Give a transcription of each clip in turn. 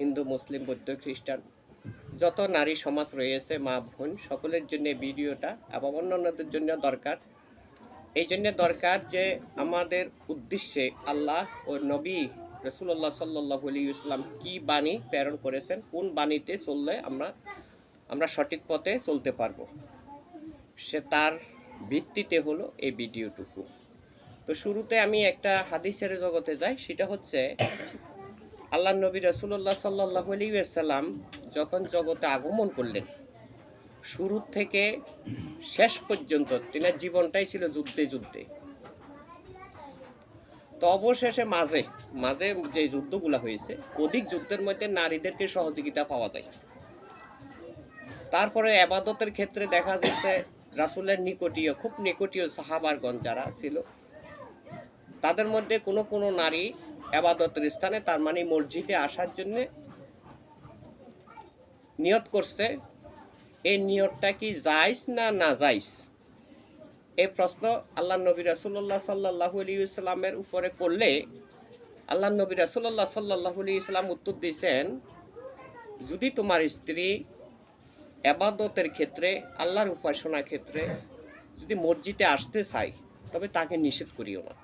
হিন্দু, মুসলিম, বৌদ্ধ, খ্রিস্টান, যত নারী সমাজ রয়েছে, মা, বোন, সকলের জন্য ভিডিওটা এবং অন্যান্যদের জন্য দরকার। এই জন্য দরকার যে আমাদের উদ্দেশ্যে আল্লাহ ও নবী রসুল্লাহ সাল্লাহ আলী ইসলাম কী বাণী প্রেরণ করেছেন, কোন বাণীতে চললে আমরা আমরা সঠিক পথে চলতে পারব, সে তার ভিত্তিতে হলো এই ভিডিওটুকু। তো শুরুতে আমি একটা হাদিসের জগতে যাই, সেটা হচ্ছে আল্লাহ নবী রসুল্লাহ সাল্লাহ আলিয়াল্লাম যখন জগতে আগমন করলেন, শুরু থেকে শেষ পর্যন্ত তিনার জীবনটাই ছিল যুদ্ধে যুদ্ধে। তো অবশেষে মাঝে মাঝে যে যুদ্ধগুলো হয়েছে, অধিক যুদ্ধের মধ্যে নারীদেরকে সহযোগিতা পাওয়া যায়। তারপরে আবাদতের ক্ষেত্রে দেখা যাচ্ছে রাসুলের নিকটীয়, খুব নিকটীয় সাহাবারগণ যারা ছিল, তাদের মধ্যে কোনো কোনো নারী আবাদতের স্থানে তার মানে মসজিদে আসার জন্য নিয়ত করছে। এই নিয়তটা কি যাইস না না যাইস এই প্রশ্ন আল্লাহ নবী রাসুল্লাহ সাল্লাহ আলী ইসলামের উপরে করলে আল্লাহ নবী রাসুল্লাহ সাল্লাহ আলী ইসলাম উত্তর দিয়েছেন, যদি তোমার স্ত্রী আবাদতের ক্ষেত্রে, আল্লাহর উপাসনার ক্ষেত্রে যদি মসজিদে আসতে চায়, তবে তাকে নিষেধ করিও না।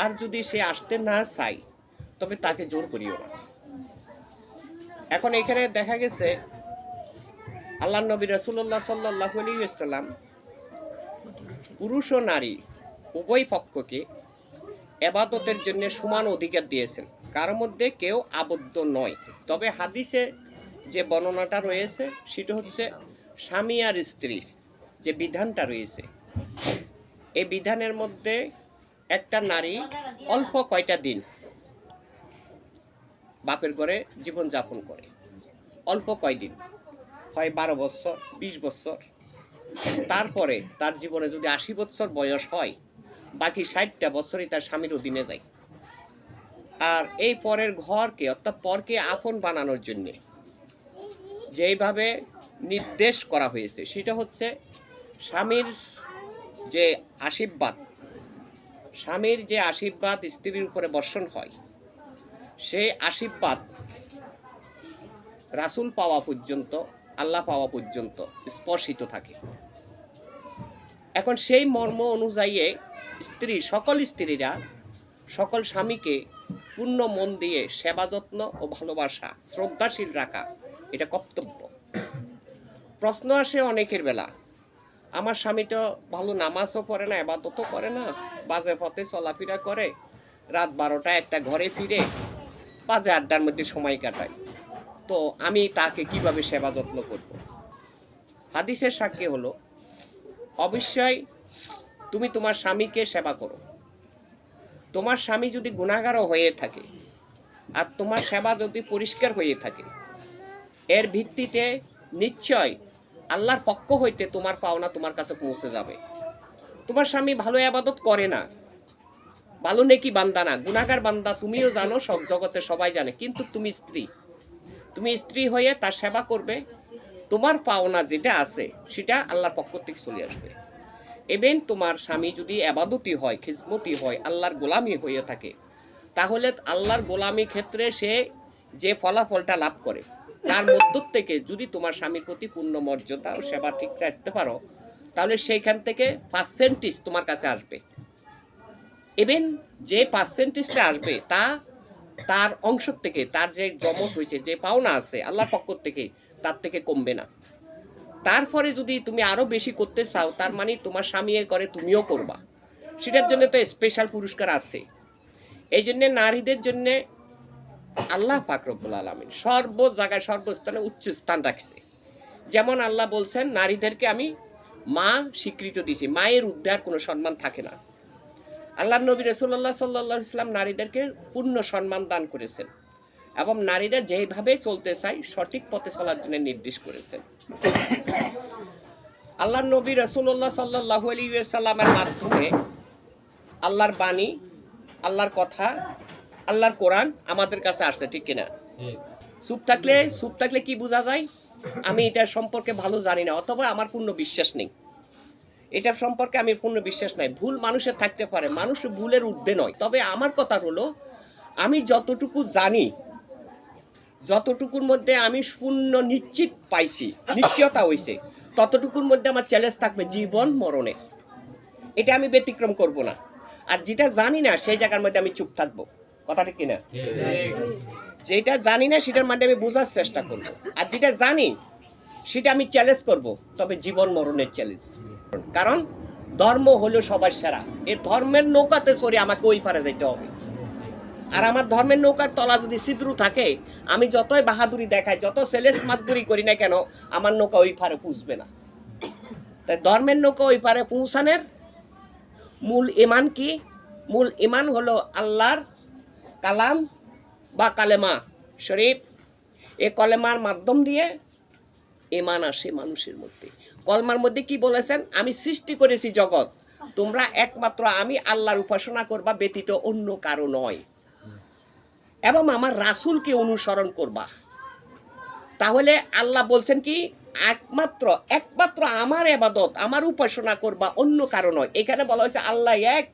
আর যদি সে আসতে না চায়, তবে তাকে জোর করিও না। এখন এখানে দেখা গেছে, আল্লাহ নবী রসুল্লাহ সাল্লাহ আলিয়াল্লাম পুরুষ ও নারী উভয় পক্ষকে এবাদতের জন্য সমান অধিকার দিয়েছেন। কার মধ্যে কেউ আবদ্ধ নয়। তবে হাদিসে যে বর্ণনাটা রয়েছে, সেটা হচ্ছে স্বামী আর স্ত্রীর যে বিধানটা রয়েছে, এই বিধানের মধ্যে একটা নারী অল্প কয়টা দিন বাপের ঘরে জীবনযাপন করে? অল্প কয়দিন? হয় বারো বছর বিশ বছর তারপরে তার জীবনে যদি আশি বছর বয়স হয়, বাকি ষাটটা বছরই তার স্বামীর অধীনে যায়। আর এই পরের ঘরকে, অর্থাৎ পরকে আপন বানানোর জন্যে যেইভাবে নির্দেশ করা হয়েছে, সেটা হচ্ছে স্বামীর যে আশীর্বাদ স্বামীর যে আশীর্বাদ স্ত্রীর উপরে বর্ষণ হয় সেই আশীর্বাদ রাসুল পাওয়া পর্যন্ত, আল্লাহ পাওয়া পর্যন্ত স্পর্শিত থাকে। এখন সেই মর্ম অনুযায়ী স্ত্রী, সকল স্ত্রীরা সকল স্বামীকে পূর্ণ মন দিয়ে সেবা যত্ন ও ভালোবাসা, শ্রদ্ধাশীল রাখা এটা কর্তব্য। প্রশ্ন আসে অনেকের বেলা আমার স্বামী তো ভালো নামাজও পড়ে না, এবাদতও করে না, বাজে পথে চলাফেরা করে। রাত বারোটা একটা ঘরে ফিরে বাজে আড্ডার মধ্যে সময় কাটায় তো আমি তাকে কীভাবে সেবা যত্ন করব? হাদিসের সাক্ষী হলো, অবশ্যই তুমি তোমার স্বামীকে সেবা করো। তোমার স্বামী যদি গুণাগারও হয়ে থাকে আর তোমার সেবা যদি পরিষ্কার হয়ে থাকে, এর ভিত্তিতে নিশ্চয় আল্লাহর পক্ষ হইতে তোমার পাওনা তোমার কাছে পৌঁছে যাবে। তোমার স্বামী ভালো আবাদত করে না। ভালো নেকি বান্দা না। গুণাগার বান্দা, তুমিও জানো, সব জগতে সবাই জানে। কিন্তু তুমি স্ত্রী। তুমি স্ত্রী হয়ে তার সেবা করবে। তোমার পাওনা যেটা আছে, সেটা আল্লাহর পক্ষ থেকে চলে আসবে। এবেন তোমার স্বামী যদি আবাদতি হয়, খিসমতি হয়, আল্লাহর গোলামি হয়ে থাকে, তাহলে আল্লাহর গোলামি ক্ষেত্রে সে যে ফলাফলটা লাভ করে। তার মধ্য থেকে যদি তোমার স্বামীর প্রতি পূর্ণ মর্যাদা ও সেবা ঠিক রাখতে পারো, তাহলে সেইখান থেকে পার্সেন্টেজ তোমার কাছে আসবে। ইভেন যে পার্সেন্টেজটা আসবে, তা তার অংশ থেকে, তার যে জমট হয়েছে, যে পাওনা আছে, আল্লাহর পক্ষ থেকে, তার থেকে কমবে না। তারপরে যদি তুমি আরও বেশি করতে চাও, তার মানে তোমার স্বামী করে তুমিও করবা। সেটার জন্য তো স্পেশাল পুরস্কার আছে। এই জন্যে নারীদের জন্যে আল্লাহ ফাকরবুল আলমিন সর্ব জায়গায় সর্বস্থানে উচ্চ স্থান রাখছে। যেমন আল্লাহ বলছেন, নারীদেরকে আমি মা স্বীকৃত দিছি, মায়ের উদ্ধার কোনো সম্মান থাকে না। আল্লাহ নবী রসুল্লাহ সাল্লাহ ইসলাম নারীদেরকে পূর্ণ সম্মান দান করেছেন এবং নারীরা যেইভাবে চলতে চায়, সঠিক পথে চলার জন্য নির্দেশ করেছেন। আল্লাহ নবী রসুল্লাহ সাল্লাহ আলী সাল্লামের মাধ্যমে আল্লাহর বাণী, আল্লাহর কথা আল্লাহর কোরআন আমাদের কাছে আসছে ঠিক কিনা? চুপ থাকলে চুপ থাকলে কি বোঝা যায়? আমি এটা সম্পর্কে ভালো জানি না অথবা আমার পূর্ণ বিশ্বাস নেই। এটার সম্পর্কে আমি পূর্ণ বিশ্বাস নাই। ভুল মানুষের থাকতে পারে মানুষ ভুলের ঊর্ধ্বে নয়। তবে আমার কথা হলো আমি যতটুকু জানি যতটুকুর মধ্যে আমি শূন্য নিশ্চিত পাইছি নিশ্চয়তা হয়েছে ততটুকুর মধ্যে আমার চ্যালেঞ্জ থাকবে জীবন মরণে। এটা আমি ব্যতিক্রম করব না। আর যেটা জানি না সেই জায়গার মধ্যে আমি চুপ থাকব। কথাটা কিনা যেটা জানি না সেটার মধ্যে আমি বোঝার চেষ্টা করব। আর যেটা জানি সেটা আমি চ্যালেঞ্জ করব তবে জীবন মরণের চ্যালেঞ্জ কারণ ধর্ম হলো সবার সেরা। এ ধর্মের নৌকাতে সরে আমাকে ওই পারে যেতে হবে। আর আমার ধর্মের নৌকার তলা যদি ছিদ্র থাকে আমি যতই বাহাদুরি দেখাই যত সেলেস মাদুরি করি না কেন আমার নৌকা ওই পারে পুষবে না। তাই ধর্মের নৌকা ওই পারে পৌঁছানোর মূল ইমান কি? মূল ইমান হলো আল্লাহর কালাম বা কালেমা শরীফ, এ কলেমার মাধ্যম দিয়ে ইমান আসে মানুষের মধ্যে। কলমার মধ্যে কি বলেছেন? আমি সৃষ্টি করেছি জগৎ, তোমরা একমাত্র আমি আল্লাহর উপাসনা করবা, ব্যতীত অন্য কারও নয়। এবং আমার রাসূলকে অনুসরণ করবা। তাহলে আল্লাহ বলছেন কি, একমাত্র একমাত্র আমার এবাদত আমার উপাসনা করবা, অন্য কারও নয়। এখানে বলা হয়েছে আল্লাহ এক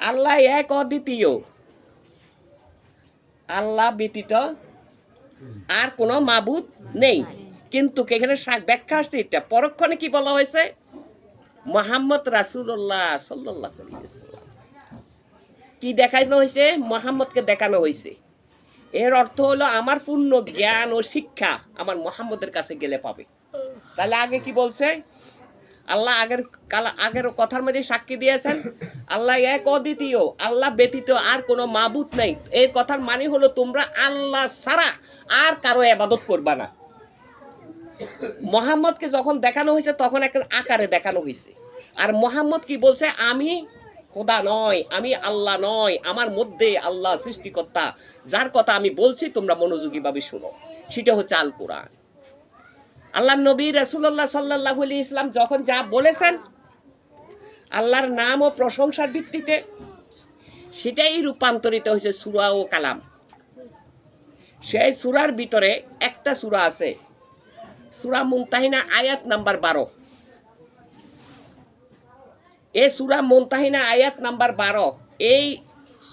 আল্লাহ এক অদ্বিতীয়। আল্লাহ ব্যতীত আর কোনো মাবুদ নেই। কিন্তু এখানে ব্যাখ্যা আসছে এটা? পরক্ষণে কি বলা হয়েছে? মোহাম্মদ রাসুল্লাহ সাল্লাহ কি দেখানো হয়েছে? মোহাম্মদকে দেখানো হয়েছে। এর অর্থ হলো আমার পূর্ণ জ্ঞান ও শিক্ষা আমার মোহাম্মদের কাছে গেলে পাবে। তাহলে আগে কি বলছে? আল্লাহ আগের কালা আগের কথার মধ্যে সাক্ষী দিয়েছেন। আল্লাহ এক অদ্বিতীয়, আল্লাহ ব্যতীত আর কোনো মাবুত নেই। এই কথার মানে হলো তোমরা আল্লাহ ছাড়া আর কারও আবাদত করবা না। মোহাম্মদকে যখন দেখানো হয়েছে, তখন একটা আকারে দেখানো হয়েছে। আর মোহাম্মদ কি বলছে? আমি খোদা নয়, আমি আল্লাহ নয়, আমার মধ্যে আল্লাহ সৃষ্টিকর্তা। যার কথা আমি বলছি, তোমরা মনোযোগীভাবে শোনো। সেটা হচ্ছে আল কোরআন আল্লাহ নবী রসুল্লাহ সাল্লাহ ইসলাম যখন যা বলেছেন, আল্লাহর নাম ও প্রশংসার ভিত্তিতে সেটাই রূপান্তরিত হয়েছে সুরা ও কালাম। সেই সুরার ভিতরে একটা সুরা আছে, সুরা মুমতাহিনা আয়াত নাম্বার বারো। এ সুরা মুমতাহিনা আয়াত নাম্বার বারো, এই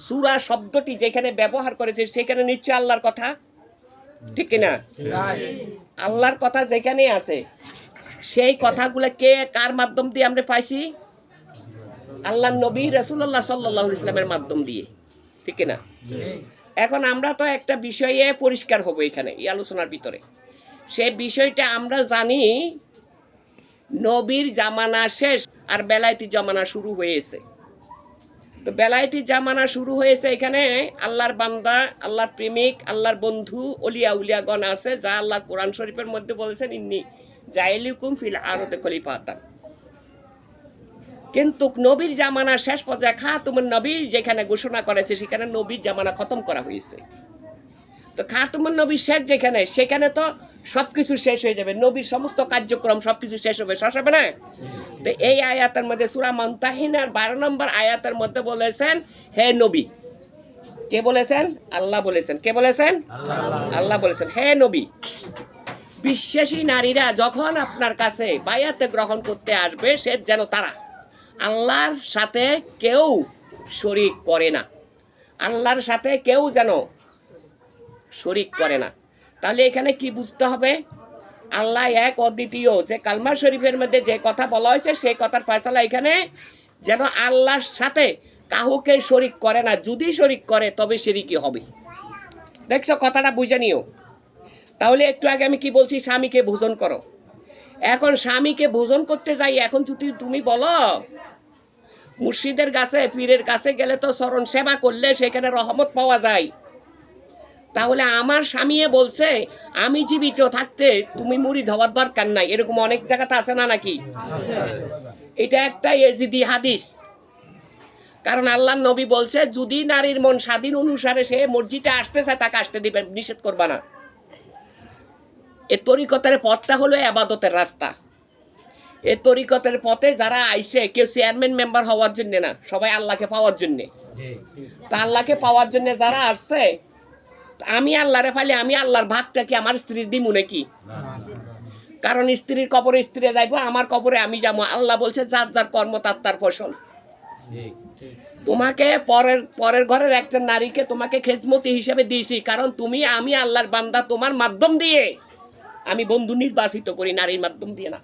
সুরা শব্দটি যেখানে ব্যবহার করেছে সেখানে নিশ্চয় আল্লাহর কথা ঠিক কিনা? আল্লাহর কথা যেখানে আছে, সেই কথাগুলো কে, কার মাধ্যম দিয়ে আমরা পাইছি? আল্লাহ নবী রসুল্লাহ সাল্লাহ ইসলামের মাধ্যম দিয়ে। ঠিক না এখন আমরা তো একটা বিষয়ে পরিষ্কার হব এখানে, এই আলোচনার ভিতরে। সে বিষয়টা আমরা জানি, নবীর জামানা শেষ আর বেলায়েতি জামানা শুরু হয়েছে। তো বেলায়েতি জামানা শুরু হয়েছে এখানে। আল্লাহর বান্দা, আল্লাহর প্রেমিক, আল্লাহর বন্ধু, অলিয়া উলিয়াগণ আছে, যা আল্লাহর কোরআন শরীফের মধ্যে বলেছেন, ইন্নি জাইলিকুম ফিল আরতে খলিফাতান। কিন্তু নবীর জামানা শেষ পর্যায়ে খা তোমার নবীর যেখানে ঘোষণা করেছে, সেখানে নবীর জামানা খতম করা হয়েছে। তো খাতুমুন নবীর শেষ যেখানে, সেখানে তো সবকিছু শেষ হয়ে যাবে। নবীর সমস্ত কার্যক্রম সবকিছু শেষ হবে। শেষ হবে না? তো এই আয়াতের মধ্যে সুরা মন্তাহিনার বারো নম্বর আয়াতের মধ্যে বলেছেন, হে নবী। কে বলেছেন? আল্লাহ বলেছেন। কে বলেছেন? আল্লাহ বলেছেন। হে নবী, বিশ্বাসী নারীরা যখন আপনার কাছে বায়াতে গ্রহণ করতে আসবে, সে যেন তারা আল্লাহর সাথে কেউ শরিক করে না। আল্লাহর সাথে কেউ যেন শরিক করে না। তাহলে এখানে কি বুঝতে হবে? আল্লাহ এক অদ্বিতীয়। যে কালমা শরীফের মধ্যে যে কথা বলা হয়েছে, সেই কথার ফয়সালা এখানে যেন আল্লাহর সাথে কাহুকে শরিক করে না, যদি শরিক করে, তবে সেরিকি হবে। দেখছ, কথাটা বুঝে নিও। তাহলে একটু আগে আমি কি বলছি? স্বামীকে ভোজন করো। এখন স্বামীকে ভোজন করতে যাই, এখন যদি তুমি বলো, মুর্শিদের কাছে, পীরের কাছে গেলে তো স্মরণ সেবা করলে সেখানে রহমত পাওয়া যায়। তাহলে আমার স্বামীয়ে বলছে আমি জীবিত থাকতে তুমি মুড়ি ধোয়ার দরকার নাই। এরকম অনেক জায়গাতে আছে না নাকি? এটা একটা এজিদি হাদিস। কারণ আল্লাহ নবী বলছে যদি নারীর মন স্বাধীন অনুসারে সে মসজিদে আসতে চায় তাকে আসতে দিবেন নিষেধ করবা না। এ তরিকতের পথটা হলো আবাদতের রাস্তা। এ তরিকতের পথে যারা আইছে কেউ চেয়ারম্যান মেম্বার হওয়ার জন্যে না সবাই আল্লাহকে পাওয়ার জন্যে। তা আল্লাহকে পাওয়ার জন্যে যারা আসছে আমি আল্লাহরে ফাইলে আমি আল্লাহর ভাগটা কি আমার স্ত্রীর দিমু নাকি? কারণ স্ত্রীর কবরে স্ত্রী যাইবো আমার কবরে আমি যাব আল্লাহ বলছে যার যার কর্ম তার তার ফসল। তোমাকে পরের পরের ঘরের একটা নারীকে তোমাকে খেজমতি হিসেবে দিয়েছি কারণ তুমি আমি আল্লাহর বান্দা তোমার মাধ্যম দিয়ে। আমি বন্ধু নির্বাচিত করি নারীর মাধ্যম দিয়ে না।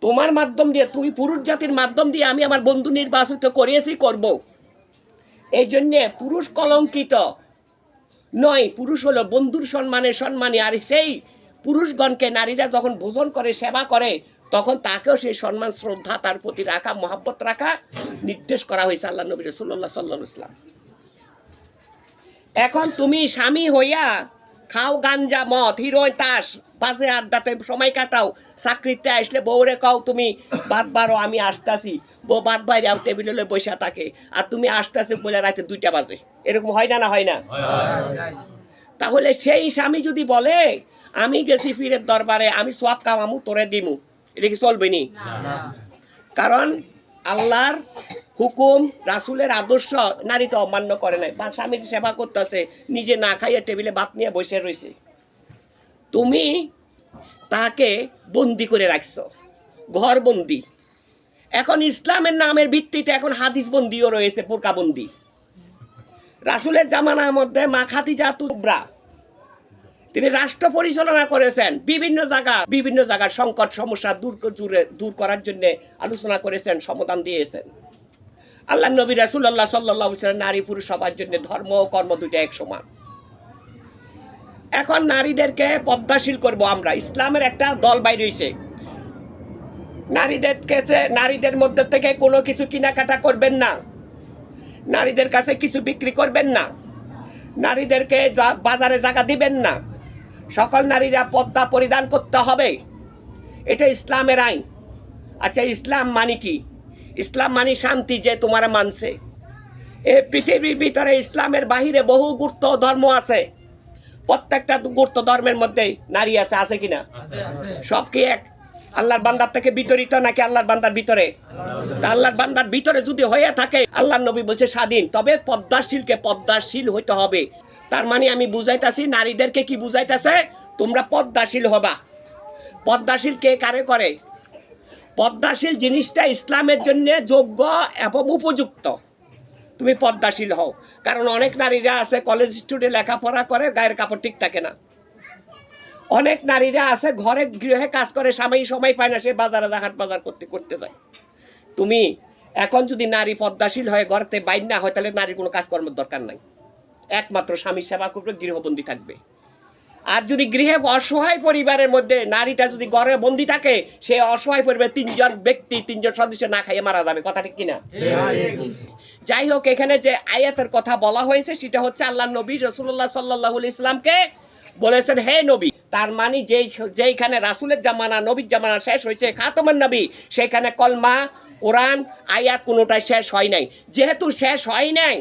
তোমার মাধ্যম দিয়ে তুমি পুরুষ জাতির মাধ্যম দিয়ে আমি আমার বন্ধু নির্বাচিত করিয়েছি করব। এই জন্যে পুরুষ কলঙ্কিত। নয়, পুরুষ হলো বন্ধুর সম্মানে সম্মানী, আর সেই পুরুষগণকে নারীরা যখন ভোজন করে, সেবা করে, তখন তাকেও সেই সম্মান, শ্রদ্ধা, তার প্রতি রাখা, মহাব্বত রাখা নির্দেশ করা হয়েছে আল্লাহ নবী রসুল্লাহ সাল্লাহ ইসলাম এখন তুমি স্বামী হইয়া খাও গাঞ্জা, মদ, হিরোইন, তাস, বাজে আড্ডাতে সময় কাটাও, চাকরিতে আসলে বউরে কও তুমি, বাদ বারো, আমি আসতাছি। বউ বাদ বাইরে টেবিলে বসে থাকে। আর তুমি আসতেছে বলে রাতে দুইটা বাজে। এরকম হয় না না হয় না? তাহলে সেই স্বামী যদি বলে আমি গেছি পীরের দরবারে আমি সব কাম কামামু তোরে দিমু। এটা কি চলবে নি? কারণ আল্লাহর হুকুম রাসুলের আদর্শ নারী তো অমান্য করে নাই। বা স্বামীর সেবা করতেছে নিজে না খাইয়ে টেবিলে ভাত নিয়ে বসে রয়েছে। তুমি তাকে বন্দি করে রাখছো ঘর বন্দি। এখন ইসলামের নামের ভিত্তিতে এখন হাদিস বন্দিও রয়েছে বোরকাবন্দি রাসুলের জামানার মধ্যে মা খাদিজা তুবরা। তিনি রাষ্ট্র পরিচালনা করেছেন বিভিন্ন জায়গা, বিভিন্ন জায়গার সংকট, সমস্যা দূর দূরে- করার জন্য আলোচনা করেছেন, সমাধান দিয়েছেন। আল্লাহ নবী রাসুল্লাহ সাল্লাহ নারী পুরুষ সবার জন্য ধর্ম ও কর্ম দুইটা এক সমান। এখন নারীদেরকে পদ্মাশীল করব আমরা। ইসলামের একটা দল বাইর হয়েছে নারীদের কাছে নারীদের মধ্যে থেকে কোনো কিছু কেনাকাটা করবেন না। নারীদের কাছে কিছু বিক্রি করবেন না। নারীদেরকে বাজারে জায়গা দিবেন না। সকল নারীরা পদ্মা পরিধান করতে হবে। এটা ইসলামের আইন। আচ্ছা ইসলাম মানে কি? ইসলাম মানে শান্তি যে তোমারা মানছে। এ পৃথিবীর ভিতরে ইসলামের বাহিরে বহু গুরুত্ব ধর্ম আছে। প্রত্যেকটা গুরুত্ব ধর্মের মধ্যে নারী আছে আছে কিনা? সব কি এক? আল্লাহর বান্দার থেকে বিতরিত নাকি আল্লাহর বান্দার ভিতরে? আল্লাহর বান্দার ভিতরে যদি হয়ে থাকে, আল্লাহর নবী বলছে স্বাধীন, তবে পদ্মাশীলকে পদ্মাশীল হইতে হবে। তার মানে আমি বুঝাইতাছি, নারীদেরকে কি বুঝাইতেছে? তোমরা পদ্মাশীল হবা। পদ্মাশীল কে কারে করে? পদ্মাশীল জিনিসটা ইসলামের জন্য যোগ্য এবং উপযুক্ত। তুমি পদ্মাশীল হও। কারণ অনেক নারীরা আছে কলেজ স্টুডেন্ট লেখাপড়া করে, গায়ের কাপড় ঠিক থাকে না। অনেক নারীরা আছে, ঘরে গৃহে কাজ করে, স্বামী সময় পায় না, সে বাজারে হাট বাজার করতে করতে যায়। তুমি এখন যদি নারী পদ্মাশীল হয়ে ঘরতে বাইর না হয়, তাহলে নারীর কোনো কাজকর্মের দরকার নাই। একমাত্র স্বামী সেবা করবে, গৃহবন্দী থাকবে। আর যদি গৃহে অসহায় পরিবারের মধ্যে নারীটা যদি ঘরে বন্দি থাকে, সে অসহায় পরিবার তিনজন ব্যক্তি, তিনজন সদস্য না খাইয়ে মারা যাবে, কথা ঠিক কিনা? যাই হোক, এখানে যে আয়াতের কথা বলা হয়েছে, সেটা হচ্ছে আল্লাহ নবী রসুল্লাহ সাল্লাহ ইসলামকে বলেছেন, হে নবী তার মানে যেই যেইখানে রাসুলের জামানা, নবীর জামানা শেষ হয়েছে, খাতমান নবী, সেখানে কলমা, কোরআন, আয়াত কোনোটাই শেষ হয় নাই। যেহেতু শেষ হয় নাই,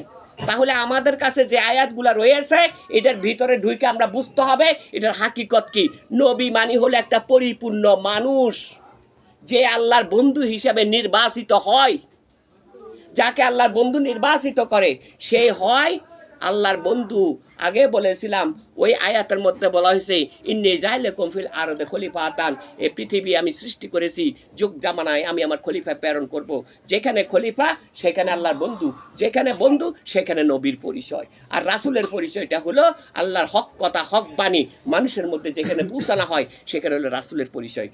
তাহলে আমাদের কাছে যে আয়াতগুলো রয়েছে, এটার ভিতরে ঢুকে আমরা বুঝতে হবে, এটার হাকিকত কি? নবী মানি হলো একটা পরিপূর্ণ মানুষ, যে আল্লাহর বন্ধু হিসেবে নির্বাচিত হয়। যাকে আল্লাহর বন্ধু নির্বাচিত করে, সে হয় আল্লাহর বন্ধু। আগে বলেছিলাম, ওই আয়াতের মধ্যে বলা হয়েছে, ইন্নে জাইলে কমফিল আরবে খলিফা আতান এই পৃথিবী আমি সৃষ্টি করেছি, যুগ জামানায় আমি আমার খলিফা প্রেরণ করব। যেখানে খলিফা, সেখানে আল্লাহর বন্ধু। যেখানে বন্ধু, সেখানে নবীর পরিচয়। আর রাসুলের পরিচয়টা হলো আল্লাহর হক কথা, হক বাণী। মানুষের মধ্যে যেখানে পৌঁছানো হয়, সেখানে হলো রাসুলের পরিচয়।